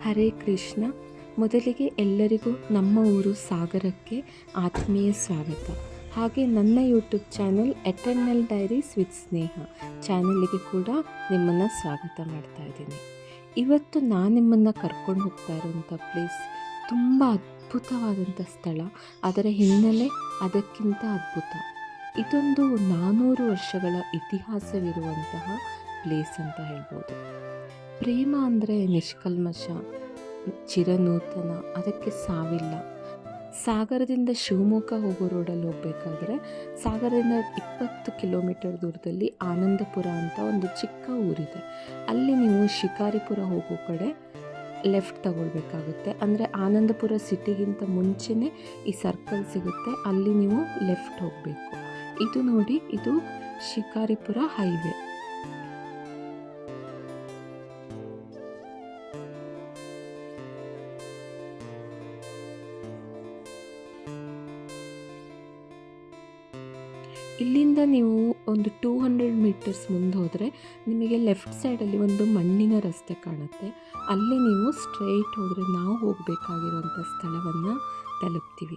ಹರೇ ಕೃಷ್ಣ. ಮೊದಲಿಗೆ ಎಲ್ಲರಿಗೂ ನಮ್ಮ ಊರು ಸಾಗರಕ್ಕೆ ಆತ್ಮೀಯ ಸ್ವಾಗತ. ಹಾಗೆ ನನ್ನ YouTube channel eternal diaries with Sneha ಚಾನಲ್ಗೆ ಕೂಡ ನಿಮ್ಮನ್ನು ಸ್ವಾಗತ ಮಾಡ್ತಾ ಇದ್ದೀನಿ. ಇವತ್ತು ನಾನು ನಿಮ್ಮನ್ನು ಕರ್ಕೊಂಡು ಹೋಗ್ತಾ ಇರೋಂಥ ಪ್ಲೇಸ್ ತುಂಬ ಅದ್ಭುತವಾದಂಥ ಸ್ಥಳ. ಅದರ ಹಿನ್ನೆಲೆ ಅದಕ್ಕಿಂತ ಅದ್ಭುತ. ಇದೊಂದು ನಾನ್ನೂರು ವರ್ಷಗಳ ಇತಿಹಾಸವಿರುವಂತಹ ಪ್ಲೇಸ್ ಅಂತ ಹೇಳ್ಬೋದು. ಪ್ರೇಮ ಅಂದರೆ ನಿಷ್ಕಲ್ಮಶ, ಚಿರನೂತನ, ಅದಕ್ಕೆ ಸಾವಿಲ್ಲ. ಸಾಗರದಿಂದ ಶಿವಮೊಗ್ಗ ಹೋಗೋ ರೋಡಲ್ಲಿ ಹೋಗಬೇಕಾದ್ರೆ ಸಾಗರದಿಂದ ಇಪ್ಪತ್ತು ಕಿಲೋಮೀಟರ್ ದೂರದಲ್ಲಿ ಆನಂದಪುರ ಅಂತ ಒಂದು ಚಿಕ್ಕ ಊರಿದೆ. ಅಲ್ಲಿ ನೀವು ಶಿಕಾರಿಪುರ ಹೋಗೋ ಕಡೆ ಲೆಫ್ಟ್ ತಗೊಳ್ಬೇಕಾಗುತ್ತೆ. ಅಂದರೆ ಆನಂದಪುರ ಸಿಟಿಗಿಂತ ಮುಂಚೆನೇ ಈ ಸರ್ಕಲ್ ಸಿಗುತ್ತೆ. ಅಲ್ಲಿ ನೀವು ಲೆಫ್ಟ್ ಹೋಗಬೇಕು. ಇದು ನೋಡಿ, ಇದು ಶಿಕಾರಿಪುರ ಹೈವೇ ಇಲ್ಲಿಂದ ನೀವು ಒಂದು ಟೂ ಹಂಡ್ರೆಡ್ ಮೀಟರ್ಸ್ ಮುಂದೆ ಹೋದರೆ ನಿಮಗೆ ಲೆಫ್ಟ್ ಸೈಡಲ್ಲಿ ಒಂದು ಮಣ್ಣಿನ ರಸ್ತೆ ಕಾಣುತ್ತೆ. ಅಲ್ಲಿ ನೀವು ಸ್ಟ್ರೈಟ್ ಹೋದರೆ ನಾವು ಹೋಗಬೇಕಾಗಿರುವಂಥ ಸ್ಥಳವನ್ನು ತಲುಪ್ತೀವಿ.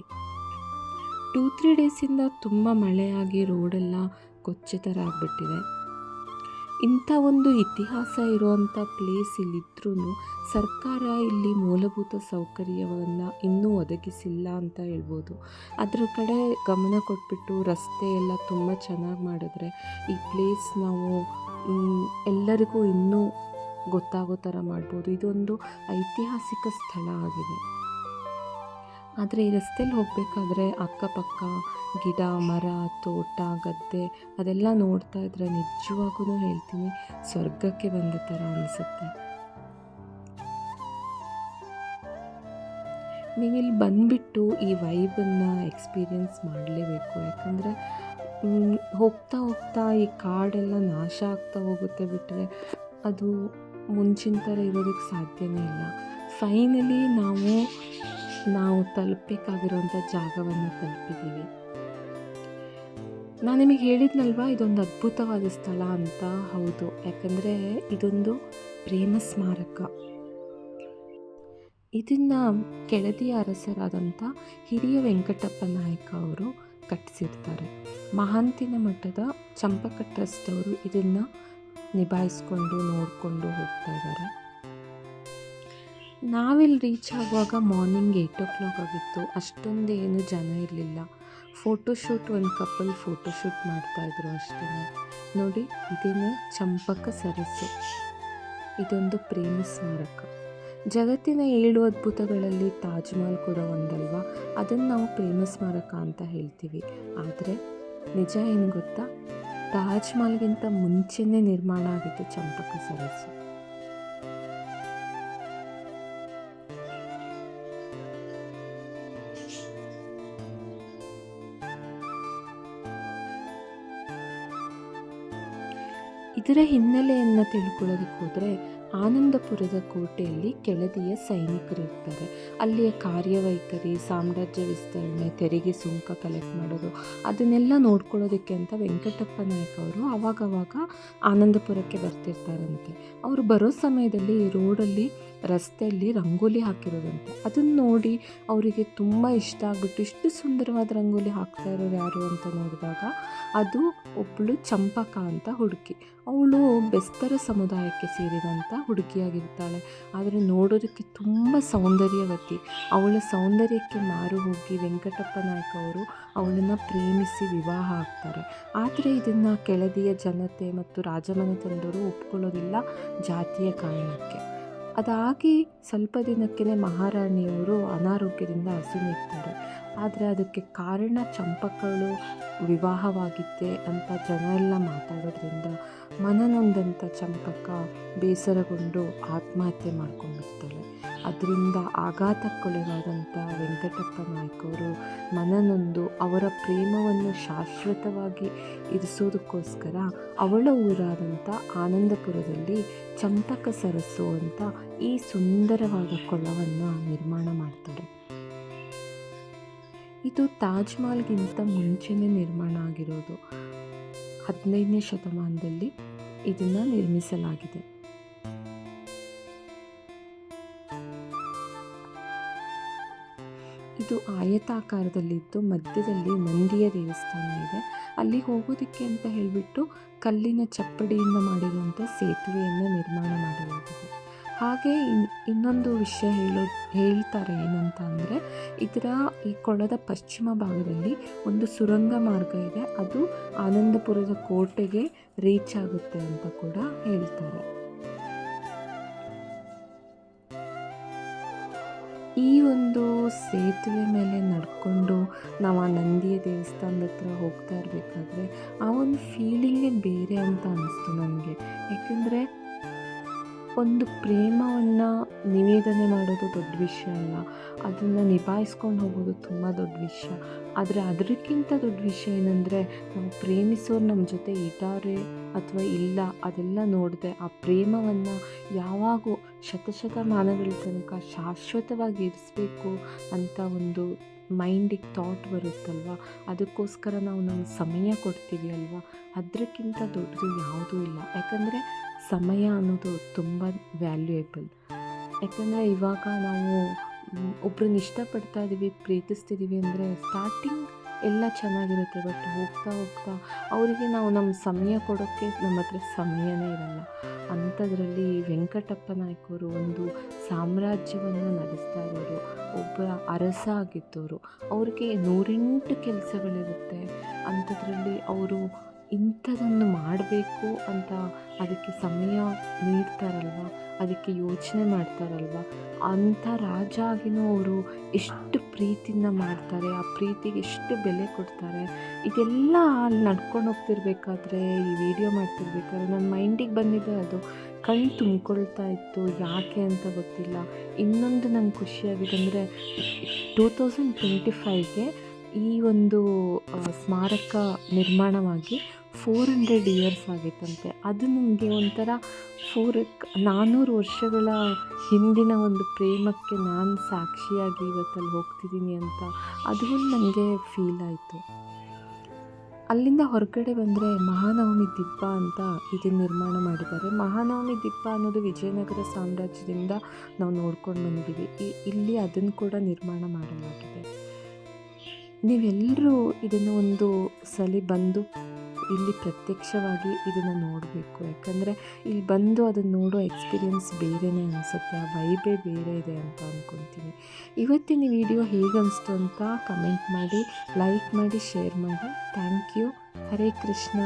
ಟೂ ತ್ರೀ ಡೇಸಿಂದ ತುಂಬ ಮಳೆಯಾಗಿ ರೋಡೆಲ್ಲ ಕೊಚ್ಚೆ ಥರ ಆಗಿಬಿಟ್ಟಿದೆ. ಇಂಥ ಒಂದು ಇತಿಹಾಸ ಇರುವಂಥ ಪ್ಲೇಸ್ ಇಲ್ಲಿದ್ರೂ ಸರ್ಕಾರ ಇಲ್ಲಿ ಮೂಲಭೂತ ಸೌಕರ್ಯವನ್ನು ಇನ್ನೂ ಒದಗಿಸಿಲ್ಲ ಅಂತ ಹೇಳ್ಬೋದು. ಅದರ ಕಡೆ ಗಮನ ಕೊಟ್ಬಿಟ್ಟು ರಸ್ತೆ ಎಲ್ಲ ತುಂಬ ಚೆನ್ನಾಗಿ ಮಾಡಿದ್ರೆ ಈ ಪ್ಲೇಸ್ ನಾವು ಎಲ್ಲರಿಗೂ ಇನ್ನೂ ಗೊತ್ತಾಗೋ ಥರ ಮಾಡ್ಬೋದು. ಇದೊಂದು ಐತಿಹಾಸಿಕ ಸ್ಥಳ ಆಗಿದೆ. ಆದರೆ ಈ ರಸ್ತೆಯಲ್ಲಿ ಹೋಗಬೇಕಾದ್ರೆ ಅಕ್ಕಪಕ್ಕ, ಗಿಡ, ಮರ, ತೋಟ, ಗದ್ದೆ ಅದೆಲ್ಲ ನೋಡ್ತಾ ಇದ್ರೆ ನಿಜವಾಗೂ ಹೇಳ್ತೀನಿ ಸ್ವರ್ಗಕ್ಕೆ ಬಂದ ಥರ ಅನಿಸುತ್ತೆ. ನೀವಿಲ್ಲಿ ಬಂದುಬಿಟ್ಟು ಈ ವೈಬನ್ನು ಎಕ್ಸ್ಪೀರಿಯೆನ್ಸ್ ಮಾಡಲೇಬೇಕು. ಯಾಕಂದರೆ ಹೋಗ್ತಾ ಹೋಗ್ತಾ ಈ ಕಾಡೆಲ್ಲ ನಾಶ ಆಗ್ತಾ ಹೋಗುತ್ತೆ ಬಿಟ್ಟರೆ ಅದು ಮುಂಚಿನ ಥರ ಇರೋದಕ್ಕೆ ಸಾಧ್ಯವೇ ಇಲ್ಲ. ಫೈನಲಿ ನಾವು ನಾವು ತಲುಪಬೇಕಾಗಿರುವಂಥ ಜಾಗವನ್ನು ತಲುಪಿದ್ದೀವಿ. ನಾನು ನಿಮಗೆ ಹೇಳಿದ್ನಲ್ವ, ಇದೊಂದು ಅದ್ಭುತವಾದ ಸ್ಥಳ ಅಂತ? ಹೌದು. ಯಾಕಂದರೆ ಇದೊಂದು ಪ್ರೇಮ ಸ್ಮಾರಕ. ಇದನ್ನು ಕೆಳದಿಯ ಅರಸರಾದಂಥ ಹಿರಿಯ ವೆಂಕಟಪ್ಪ ನಾಯಕ ಅವರು ಕಟ್ಟಿಸಿರ್ತಾರೆ. ಮಹಾಂತಿನ ಮಠದ ಚಂಪಕ ಟ್ರಸ್ಟ್ ಅವರು ಇದನ್ನು ನಿಭಾಯಿಸ್ಕೊಂಡು, ನೋಡಿಕೊಂಡು ಹೋಗ್ತಾ ಇದ್ದಾರೆ. ನಾವಿಲ್ಲಿ ರೀಚ್ ಆಗುವಾಗ ಮಾರ್ನಿಂಗ್ ಏಯ್ಟ್ ಓ ಕ್ಲಾಕ್ ಆಗಿತ್ತು. ಅಷ್ಟೊಂದು ಏನು ಜನ ಇರಲಿಲ್ಲ. ಫೋಟೋಶೂಟ್ ಒಂದು ಕಪಲ್ ಫೋಟೋಶೂಟ್ ಮಾಡ್ತಾಯಿದ್ರು ಅಷ್ಟೇ. ನೋಡಿ, ಇದೇನೇ ಚಂಪಕ ಸರಸ್ಸು ಇದೊಂದು ಪ್ರೇಮ ಸ್ಮಾರಕ. ಜಗತ್ತಿನ ಏಳು ಅದ್ಭುತಗಳಲ್ಲಿ ತಾಜ್ ಮಹಲ್ ಕೂಡ ಒಂದಲ್ವಾ? ಅದನ್ನು ನಾವು ಪ್ರೇಮ ಸ್ಮಾರಕ ಅಂತ ಹೇಳ್ತೀವಿ. ಆದರೆ, ನಿಜ ಏನು ಗೊತ್ತಾ? ತಾಜ್ ಮಹಲ್ಗಿಂತ ಮುಂಚೆನೇ ನಿರ್ಮಾಣ ಆಗಿತ್ತು ಚಂಪಕ ಸರಸ್ಸು ಇದರ ಹಿನ್ನೆಲೆಯನ್ನು ತಿಳ್ಕೊಳ್ಳೋದಕ್ಕೆ ಹೋದರೆ ಆನಂದಪುರದ ಕೋಟೆಯಲ್ಲಿ ಕೆಳದಿಯ ಸೈನಿಕರಿರ್ತಾರೆ ಅಲ್ಲಿಯ ಕಾರ್ಯವೈಖರಿ, ಸಾಮ್ರಾಜ್ಯ ವಿಸ್ತರಣೆ, ತೆರಿಗೆ ಸುಂಕ ಕಲೆಕ್ಟ್ ಮಾಡೋದು, ಅದನ್ನೆಲ್ಲ ನೋಡ್ಕೊಳ್ಳೋದಕ್ಕೆ ಅಂತ ವೆಂಕಟಪ್ಪ ನಾಯಕ ಅವರು ಆವಾಗವಾಗ ಆನಂದಪುರಕ್ಕೆ ಬರ್ತಿರ್ತಾರಂತೆ. ಅವರು ಬರೋ ಸಮಯದಲ್ಲಿ ರೋಡಲ್ಲಿ ರಸ್ತೆಯಲ್ಲಿ ರಂಗೋಲಿ ಹಾಕಿರೋದಂತೆ. ಅದನ್ನು ನೋಡಿ ಅವರಿಗೆ ತುಂಬ ಇಷ್ಟ ಆಗ್ಬಿಟ್ಟು ಇಷ್ಟು ಸುಂದರವಾದ ರಂಗೋಲಿ ಹಾಕ್ತಾ ಇರೋರು ಯಾರು ಅಂತ ನೋಡಿದಾಗ ಅದು ಒಬ್ಬಳು ಚಂಪಕ ಅಂತ ಹುಡುಗಿ ಅವಳು ಬೆಸ್ತರ ಸಮುದಾಯಕ್ಕೆ ಸೇರಿದಂಥ ಹುಡುಗಿಯಾಗಿರ್ತಾಳೆ. ಆದರೆ ನೋಡೋದಕ್ಕೆ ತುಂಬ ಸೌಂದರ್ಯವತಿ. ಅವಳ ಸೌಂದರ್ಯಕ್ಕೆ ಮಾರು ಹೋಗಿ ವೆಂಕಟಪ್ಪ ನಾಯಕ ಅವರು ಅವಳನ್ನು ಪ್ರೇಮಿಸಿ ವಿವಾಹ ಆಗ್ತಾರೆ. ಆದರೆ ಇದನ್ನು ಕೆಳದಿಯ ಜನತೆ ಮತ್ತು ರಾಜಮನೆತನದವರು ಒಪ್ಕೊಳ್ಳೋದಿಲ್ಲ ಜಾತಿಯ ಕಾರಣಕ್ಕೆ. ಅದಾಗಿ ಸ್ವಲ್ಪ ದಿನಕ್ಕೇ ಮಹಾರಾಣಿಯವರು ಅನಾರೋಗ್ಯದಿಂದ ಹಸುನಿರ್ತಾರೆ ಆದರೆ ಅದಕ್ಕೆ ಕಾರಣ ಚಂಪಕಗಳು ವಿವಾಹವಾಗಿದ್ದೆ ಅಂತ ಜನ ಎಲ್ಲ ಮಾತಾಡೋದ್ರಿಂದ ಮನನೊಂದಂಥ ಚಂಪಕ ಬೇಸರಗೊಂಡು ಆತ್ಮಹತ್ಯೆ ಮಾಡ್ಕೊಂಡಿರ್ತಾಳೆ ಅದರಿಂದ ಆಘಾತಕ್ಕೊಳಗಾದಂಥ ವೆಂಕಟಪ್ಪ ನಾಯ್ಕವರು ಮನನೊಂದು ಅವರ ಪ್ರೇಮವನ್ನು ಶಾಶ್ವತವಾಗಿ ಇರಿಸೋದಕ್ಕೋಸ್ಕರ ಅವಳ ಊರಾದಂಥ ಆನಂದಪುರದಲ್ಲಿ ಚಂಪಕ ಸರಸ್ಸು ಅಂತ ಈ ಸುಂದರವಾದ ಕೊಳವನ್ನು ನಿರ್ಮಾಣ ಮಾಡ್ತಾರೆ. ಇದು ತಾಜ್ ಮಹಲ್ಗಿಂತ ಮುಂಚೆನೇ ನಿರ್ಮಾಣ ಆಗಿರೋದು. ಹದಿನೈದನೇ ಶತಮಾನದಲ್ಲಿ ಇದನ್ನು ನಿರ್ಮಿಸಲಾಗಿದೆ. ಇದು ಆಯತಾಕಾರದಲ್ಲಿದ್ದು ಮಧ್ಯದಲ್ಲಿ ನಂದಿಯ ದೇವಸ್ಥಾನ ಇದೆ. ಅಲ್ಲಿ ಹೋಗೋದಕ್ಕೆ ಅಂತ ಹೇಳಿಬಿಟ್ಟು ಕಲ್ಲಿನ ಚಪ್ಪಡಿಯಿಂದ ಮಾಡಿರುವಂಥ ಸೇತುವೆಯನ್ನು ನಿರ್ಮಾಣ ಮಾಡಲಾಗಿದೆ. ಹಾಗೆ ಇನ್ನೊಂದು ವಿಷಯ ಹೇಳೋ, ಹೇಳ್ತಾರೆ ಏನಂತ ಅಂದರೆ, ಇದರ ಈ ಕೊಳದ ಪಶ್ಚಿಮ ಭಾಗದಲ್ಲಿ ಒಂದು ಸುರಂಗ ಮಾರ್ಗ ಇದೆ. ಅದು ಆನಂದಪುರದ ಕೋಟೆಗೆ ರೀಚ್ ಆಗುತ್ತೆ ಅಂತ ಕೂಡ ಹೇಳ್ತಾರೆ. ಸೇತುವೆ ಮೇಲೆ ನಡ್ಕೊಂಡು ನಾವು ಆ ನಂದಿಯ ದೇವಸ್ಥಾನದ ಹತ್ರ ಹೋಗ್ತಾ ಇರಬೇಕಾದ್ರೆ ಆ ಒಂದು ಫೀಲಿಂಗೇ ಬೇರೆ ಅಂತ ಅನ್ನಿಸ್ತು ನನಗೆ. ಯಾಕೆಂದರೆ ಒಂದು ಪ್ರೇಮವನ್ನು ನಿವೇದನೆ ಮಾಡೋದು ದೊಡ್ಡ ವಿಷಯ ಅಲ್ಲ. ಅದನ್ನು ನಿಭಾಯಿಸ್ಕೊಂಡು ಹೋಗೋದು ತುಂಬ ದೊಡ್ಡ ವಿಷಯ. ಆದರೆ ಅದಕ್ಕಿಂತ ದೊಡ್ಡ ವಿಷಯ ಏನಂದರೆ, ನಾವು ಪ್ರೇಮಿಸೋರು ನಮ್ಮ ಜೊತೆ ಇದ್ದಾರೆ ಅಥವಾ ಇಲ್ಲ, ಅದೆಲ್ಲ ನೋಡದೆ ಆ ಪ್ರೇಮವನ್ನು ಯಾವಾಗೂ ಶತಶತಮಾನಗಳ ತನಕ ಶಾಶ್ವತವಾಗಿ ಇರಿಸಬೇಕು ಅಂತ ಒಂದು ಮೈಂಡಿಗೆ ಥಾಟ್ ಬರುತ್ತಲ್ವ? ಅದಕ್ಕೋಸ್ಕರ ನಾವು ನಮ್ಮ ಸಮಯ ಕೊಡ್ತೀವಿ ಅಲ್ವಾ? ಅದಕ್ಕಿಂತ ದೊಡ್ಡದು ಯಾವುದೂ ಇಲ್ಲ. ಯಾಕಂದರೆ ಸಮಯ ಅನ್ನೋದು ತುಂಬ ವ್ಯಾಲ್ಯೂಯೇಬಲ್ ಯಾಕಂದರೆ ಇವಾಗ ನಾವು ಒಬ್ರನ್ನ ಇಷ್ಟಪಡ್ತಾ ಇದ್ದೀವಿ, ಪ್ರೀತಿಸ್ತಿದ್ದೀವಿ ಅಂದರೆ ಸ್ಟಾರ್ಟಿಂಗ್ ಎಲ್ಲ ಚೆನ್ನಾಗಿರುತ್ತೆ. ಬಟ್ ಹೋಗ್ತಾ ಹೋಗ್ತಾ ಅವರಿಗೆ ನಾವು ನಮ್ಮ ಸಮಯ ಕೊಡೋಕ್ಕೆ ನಮ್ಮ ಹತ್ರ ಸಮಯನೇ ಇರಲ್ಲ. ಅಂಥದ್ರಲ್ಲಿ ವೆಂಕಟಪ್ಪ ನಾಯ್ಕವರು ಒಂದು ಸಾಮ್ರಾಜ್ಯವನ್ನು ನಡೆಸ್ತಾ ಇರೋರು, ಒಬ್ಬ ಅರಸ ಆಗಿದ್ದವರು. ಅವ್ರಿಗೆ ನೂರೆಂಟು ಕೆಲಸಗಳಿರುತ್ತೆ. ಅಂಥದ್ರಲ್ಲಿ ಅವರು ಇಂಥದನ್ನು ಮಾಡಬೇಕು ಅಂತ ಅದಕ್ಕೆ ಸಮಯ ನೀಡ್ತಾರಲ್ವ? ಅದಕ್ಕೆ ಯೋಚನೆ ಮಾಡ್ತಾರಲ್ವ? ಅಂಥ ರಾಜ ಆಗಿನೂ ಅವರು ಎಷ್ಟು ಪ್ರೀತಿಯಿಂದ ಮಾಡ್ತಾರೆ, ಆ ಪ್ರೀತಿಗೆ ಎಷ್ಟು ಬೆಲೆ ಕೊಡ್ತಾರೆ? ಇದೆಲ್ಲ ಅಲ್ಲಿ ನಡ್ಕೊಂಡು ಹೋಗ್ತಿರ್ಬೇಕಾದ್ರೆ, ಈ ವಿಡಿಯೋ ಮಾಡ್ತಿರ್ಬೇಕಾದ್ರೆ ನನ್ನ ಮೈಂಡಿಗೆ ಬಂದಿದೆ ಅದು. ಕಣ್ಣು ತುಂಬಿಕೊಳ್ತಾ ಇತ್ತು, ಯಾಕೆ ಅಂತ ಗೊತ್ತಿಲ್ಲ. ಇನ್ನೊಂದು ನಂಗೆ ಖುಷಿಯಾಗಿದೆ ಅಂದರೆ, ಟೂ ತೌಸಂಡ್ ಟ್ವೆಂಟಿ ಫೈವ್ಗೆ ಈ ಒಂದು ಸ್ಮಾರಕ ನಿರ್ಮಾಣವಾಗಿ ಫೋರ್ ಹಂಡ್ರೆಡ್ ಇಯರ್ಸ್ ಆಗಿತ್ತಂತೆ. ಅದು ನನಗೆ ಒಂಥರ ಫೋರ್ ನಾನ್ನೂರು ವರ್ಷಗಳ ಹಿಂದಿನ ಒಂದು ಪ್ರೇಮಕ್ಕೆ ನಾನು ಸಾಕ್ಷಿಯಾಗಿ ಇವತ್ತಲ್ಲಿ ಹೋಗ್ತಿದ್ದೀನಿ ಅಂತ ಅದು ನನಗೆ ಫೀಲ್ ಆಯಿತು. ಅಲ್ಲಿಂದ ಹೊರಗಡೆ ಬಂದರೆ ಮಹಾನವಮಿ ದಿಬ್ಬ ಅಂತ ಇದನ್ನು ನಿರ್ಮಾಣ ಮಾಡಿದ್ದಾರೆ. ಮಹಾನವಮಿ ದಿಬ್ಬ ಅನ್ನೋದು ವಿಜಯನಗರ ಸಾಮ್ರಾಜ್ಯದಿಂದ ನಾವು ನೋಡ್ಕೊಂಡು ಬಂದಿದ್ದೀವಿ. ಇಲ್ಲಿ ಅದನ್ನು ಕೂಡ ನಿರ್ಮಾಣ ಮಾಡಲಾಗಿದೆ. ನೀವೆಲ್ಲರೂ ಇದನ್ನು ಒಂದು ಸಲ ಬಂದು ಇಲ್ಲಿ ಪ್ರತ್ಯಕ್ಷವಾಗಿ ಇದನ್ನು ನೋಡಬೇಕು. ಯಾಕಂದರೆ ಇಲ್ಲಿ ಬಂದು ಅದನ್ನು ನೋಡೋ ಎಕ್ಸ್ಪೀರಿಯೆನ್ಸ್ ಬೇರೆಯೇ ಅನಿಸುತ್ತೆ, ಆ ವೈಬೇ ಬೇರೆ ಇದೆ ಅಂತ ಅಂದ್ಕೊತೀನಿ ಇವತ್ತಿನ ವಿಡಿಯೋ ಹೇಗೆ ಅನಿಸ್ತು ಅಂತ ಕಮೆಂಟ್ ಮಾಡಿ ಲೈಕ್ ಮಾಡಿ ಶೇರ್ ಮಾಡಿ. Thank you Hare Krishna.